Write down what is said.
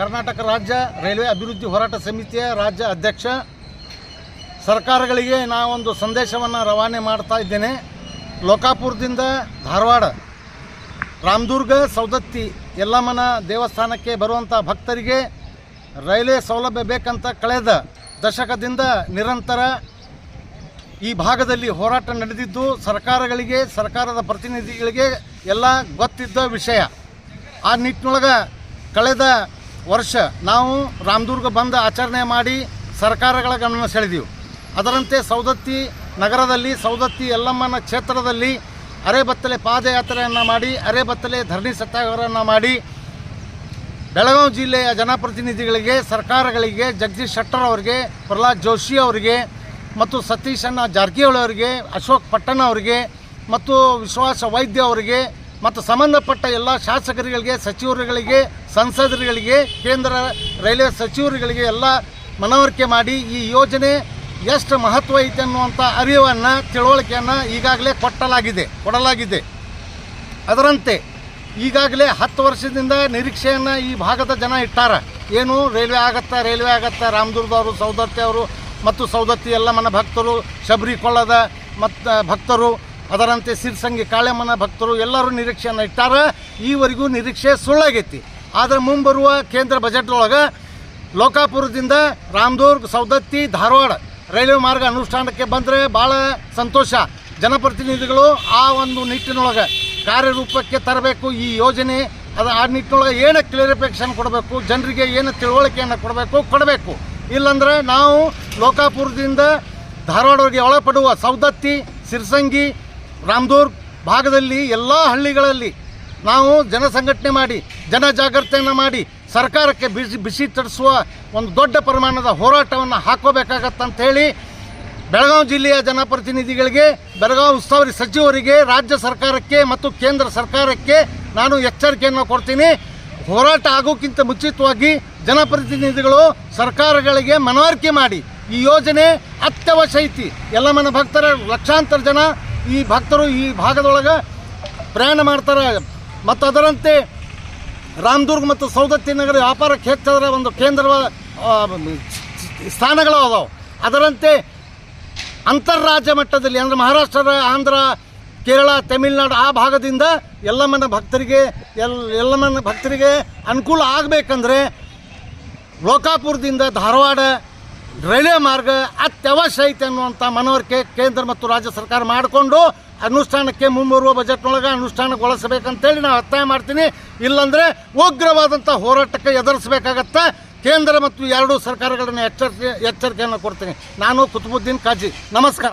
ಕರ್ನಾಟಕ ರಾಜ್ಯ ರೈಲ್ವೆ ಅಭಿವೃದ್ಧಿ ಹೋರಾಟ ಸಮಿತಿಯ ರಾಜ್ಯ ಅಧ್ಯಕ್ಷ, ಸರ್ಕಾರಗಳಿಗೆ ನಾವೊಂದು ಸಂದೇಶವನ್ನು ರವಾನೆ ಮಾಡ್ತಾ ಇದ್ದೇನೆ. ಲೋಕಾಪುರದಿಂದ ಧಾರವಾಡ, ರಾಮದುರ್ಗ ಸೌದತ್ತಿ ಯಲ್ಲಮ್ಮನ ದೇವಸ್ಥಾನಕ್ಕೆ ಬರುವಂಥ ಭಕ್ತರಿಗೆ ರೈಲ್ವೆ ಸೌಲಭ್ಯ ಬೇಕಂತ ಕಳೆದ ದಶಕದಿಂದ ನಿರಂತರ ಈ ಭಾಗದಲ್ಲಿ ಹೋರಾಟ ನಡೆದಿದ್ದು, ಸರ್ಕಾರಗಳಿಗೆ, ಸರ್ಕಾರದ ಪ್ರತಿನಿಧಿಗಳಿಗೆ ಎಲ್ಲ ಗೊತ್ತಿದ್ದ ವಿಷಯ. ಆ ನಿಟ್ಟಿನೊಳಗೆ ಕಳೆದ ವರ್ಷ ನಾವು ರಾಮದುರ್ಗ ಬಂದ್ ಆಚರಣೆ ಮಾಡಿ ಸರ್ಕಾರಗಳ ಗಮನ ಸೆಳೆದೆವು. ಅದರಂತೆ ಸೌದತ್ತಿ ನಗರದಲ್ಲಿ ಸೌದತ್ತಿ ಯಲ್ಲಮ್ಮನ ಕ್ಷೇತ್ರದಲ್ಲಿ ಅರೆಬತ್ತಲೆ ಪಾದಯಾತ್ರೆಯನ್ನು ಮಾಡಿ ಅರೆಬತ್ತಲೆ ಧರಣಿ ಸತ್ಯಾಗ್ರಹವನ್ನು ಮಾಡಿ, ಬೆಳಗಾವಿ ಜಿಲ್ಲೆಯ ಜನಪ್ರತಿನಿಧಿಗಳಿಗೆ, ಸರ್ಕಾರಗಳಿಗೆ, ಜಗದೀಶ್ ಶೆಟ್ಟರ್ ಅವರಿಗೆ, ಪ್ರಹ್ಲಾದ್ ಜೋಶಿ ಅವರಿಗೆ ಮತ್ತು ಸತೀಶಣ್ಣ ಜಾರಕಿಹೊಳಿ ಅವರಿಗೆ, ಅಶೋಕ್ ಪಟ್ಟಣ ಅವರಿಗೆ ಮತ್ತು ವಿಶ್ವಾಸ ವೈದ್ಯ ಅವರಿಗೆ ಮತ್ತು ಸಂಬಂಧಪಟ್ಟ ಎಲ್ಲ ಶಾಸಕರುಗಳಿಗೆ, ಸಚಿವರುಗಳಿಗೆ, ಸಂಸದರುಗಳಿಗೆ, ಕೇಂದ್ರ ರೈಲ್ವೆ ಸಚಿವರುಗಳಿಗೆ ಎಲ್ಲ ಮನವರಿಕೆ ಮಾಡಿ ಈ ಯೋಜನೆ ಎಷ್ಟು ಮಹತ್ವ ಐತೆ ಅನ್ನುವಂಥ ಅರಿವನ್ನು, ತಿಳುವಳಿಕೆಯನ್ನು ಈಗಾಗಲೇ ಕೊಟ್ಟಲಾಗಿದೆ, ಕೊಡಲಾಗಿದೆ. ಅದರಂತೆ ಈಗಾಗಲೇ ಹತ್ತು ವರ್ಷದಿಂದ ನಿರೀಕ್ಷೆಯನ್ನು ಈ ಭಾಗದ ಜನ ಇಟ್ಟಾರ. ಏನು ರೈಲ್ವೆ ಆಗತ್ತಾ ರೈಲ್ವೆ ಆಗತ್ತಾ ರಾಮದುರ್ಗದವರು ಸೌದತ್ತಿ ಅವರು ಮತ್ತು ಸೌದತ್ತಿ ಯಲ್ಲಮ್ಮನ ಭಕ್ತರು ಶಬರಿ ಕೊಳ್ಳದ ಮತ್ತು ಭಕ್ತರು ಅದರಂತೆ ಸಿರ್ಸಂಗಿ ಕಾಳೆಮ್ಮನ ಭಕ್ತರು ಎಲ್ಲರೂ ನಿರೀಕ್ಷೆಯನ್ನು ಇಟ್ಟಾರೆ. ಈವರೆಗೂ ನಿರೀಕ್ಷೆ ಸುಳ್ಳಾಗೈತಿ. ಆದರೆ ಮುಂಬರುವ ಕೇಂದ್ರ ಬಜೆಟ್ದೊಳಗೆ ಲೋಕಾಪುರದಿಂದ ರಾಮದುರ್ಗ್ ಸೌದತ್ತಿ ಧಾರವಾಡ ರೈಲ್ವೆ ಮಾರ್ಗ ಅನುಷ್ಠಾನಕ್ಕೆ ಬಂದರೆ ಭಾಳ ಸಂತೋಷ. ಜನಪ್ರತಿನಿಧಿಗಳು ಆ ಒಂದು ನಿಟ್ಟಿನೊಳಗೆ ಕಾರ್ಯರೂಪಕ್ಕೆ ತರಬೇಕು. ಈ ಯೋಜನೆ ಅದು ಆ ನಿಟ್ಟಿನೊಳಗೆ ಏನು ಕ್ಲಿಯರಿಫಿಕೇಷನ್ ಕೊಡಬೇಕು? ಜನರಿಗೆ ಏನು ತಿಳುವಳಿಕೆಯನ್ನು ಕೊಡಬೇಕು? ಕೊಡಬೇಕು. ಇಲ್ಲಾಂದ್ರೆ ನಾವು ಲೋಕಾಪುರದಿಂದ ಧಾರವಾಡವರಿಗೆ ಒಳಪಡುವ ಸೌದತ್ತಿ ಸಿರ್ಸಂಗಿ ರಾಮದುರ್ಗ್ ಭಾಗದಲ್ಲಿ ಎಲ್ಲ ಹಳ್ಳಿಗಳಲ್ಲಿ ನಾವು ಜನಸಂಘಟನೆ ಮಾಡಿ ಜನ ಜಾಗೃತಿಯನ್ನು ಮಾಡಿ ಸರ್ಕಾರಕ್ಕೆ ಬಿಸಿ ಬಿಸಿ ತಡಿಸುವ ಒಂದು ದೊಡ್ಡ ಪ್ರಮಾಣದ ಹೋರಾಟವನ್ನು ಹಾಕೋಬೇಕಾಗತ್ತಂತ ಹೇಳಿ ಬೆಳಗಾವಿ ಜಿಲ್ಲೆಯ ಜನಪ್ರತಿನಿಧಿಗಳಿಗೆ, ಬೆಳಗಾವಿ ಉಸ್ತುವಾರಿ ಸಚಿವರಿಗೆ, ರಾಜ್ಯ ಸರ್ಕಾರಕ್ಕೆ ಮತ್ತು ಕೇಂದ್ರ ಸರ್ಕಾರಕ್ಕೆ ನಾನು ಎಚ್ಚರಿಕೆಯನ್ನು ಕೊಡ್ತೀನಿ. ಹೋರಾಟ ಆಗೋಕ್ಕಿಂತ ಮುಂಚಿತವಾಗಿ ಜನಪ್ರತಿನಿಧಿಗಳು ಸರ್ಕಾರಗಳಿಗೆ ಮನವರಿಕೆ ಮಾಡಿ. ಈ ಯೋಜನೆ ಅತ್ಯವಶ್ಯ ಐತಿ ಯಲ್ಲಮ್ಮನ ಭಕ್ತರ, ಲಕ್ಷಾಂತರ ಜನ ಈ ಭಕ್ತರು ಈ ಭಾಗದೊಳಗೆ ಪ್ರಯಾಣ ಮಾಡ್ತಾರೆ. ಮತ್ತು ಅದರಂತೆ ರಾಮದುರ್ಗ ಮತ್ತು ಸೌದತ್ತಿ ನಗರ ವ್ಯಾಪಾರ ಕ್ಷೇತ್ರದ ಒಂದು ಕೇಂದ್ರ ಸ್ಥಾನಗಳು ಅದಾವೆ. ಅದರಂತೆ ಅಂತರರಾಜ್ಯ ಮಟ್ಟದಲ್ಲಿ ಅಂದರೆ ಮಹಾರಾಷ್ಟ್ರ, ಆಂಧ್ರ, ಕೇರಳ, ತಮಿಳುನಾಡು ಆ ಭಾಗದಿಂದ ಎಲ್ಲಮ್ಮನ ಭಕ್ತರಿಗೆ, ಎಲ್, ಎಲ್ಲಮ್ಮನ ಭಕ್ತರಿಗೆ ಅನುಕೂಲ ಆಗಬೇಕಂದ್ರೆ ಲೋಕಾಪುರದಿಂದ ಧಾರವಾಡ ರೈಲ್ವೆ ಮಾರ್ಗ ಅತ್ಯವಶ್ಯ ಐತೆ ಅನ್ನುವಂಥ ಮನವರಿಕೆ ಕೇಂದ್ರ ಮತ್ತು ರಾಜ್ಯ ಸರ್ಕಾರ ಮಾಡಿಕೊಂಡು ಅನುಷ್ಠಾನಕ್ಕೆ ಮುಂಬರುವ ಬಜೆಟ್ನೊಳಗೆ ಅನುಷ್ಠಾನಗೊಳಿಸಬೇಕಂತೇಳಿ ನಾವು ಒತ್ತಾಯ ಮಾಡ್ತೀನಿ. ಇಲ್ಲಾಂದರೆ ಉಗ್ರವಾದಂಥ ಹೋರಾಟಕ್ಕೆ ಎದುರಿಸಬೇಕಾಗತ್ತೆ. ಕೇಂದ್ರ ಮತ್ತು ಎರಡೂ ಸರ್ಕಾರಗಳನ್ನು ಎಚ್ಚರಿಕೆ ಎಚ್ಚರಿಕೆಯನ್ನು ಕೊಡ್ತೀನಿ. ನಾನು ಕುತುಬುದ್ದೀನ್ ಕಾಜಿ. ನಮಸ್ಕಾರ.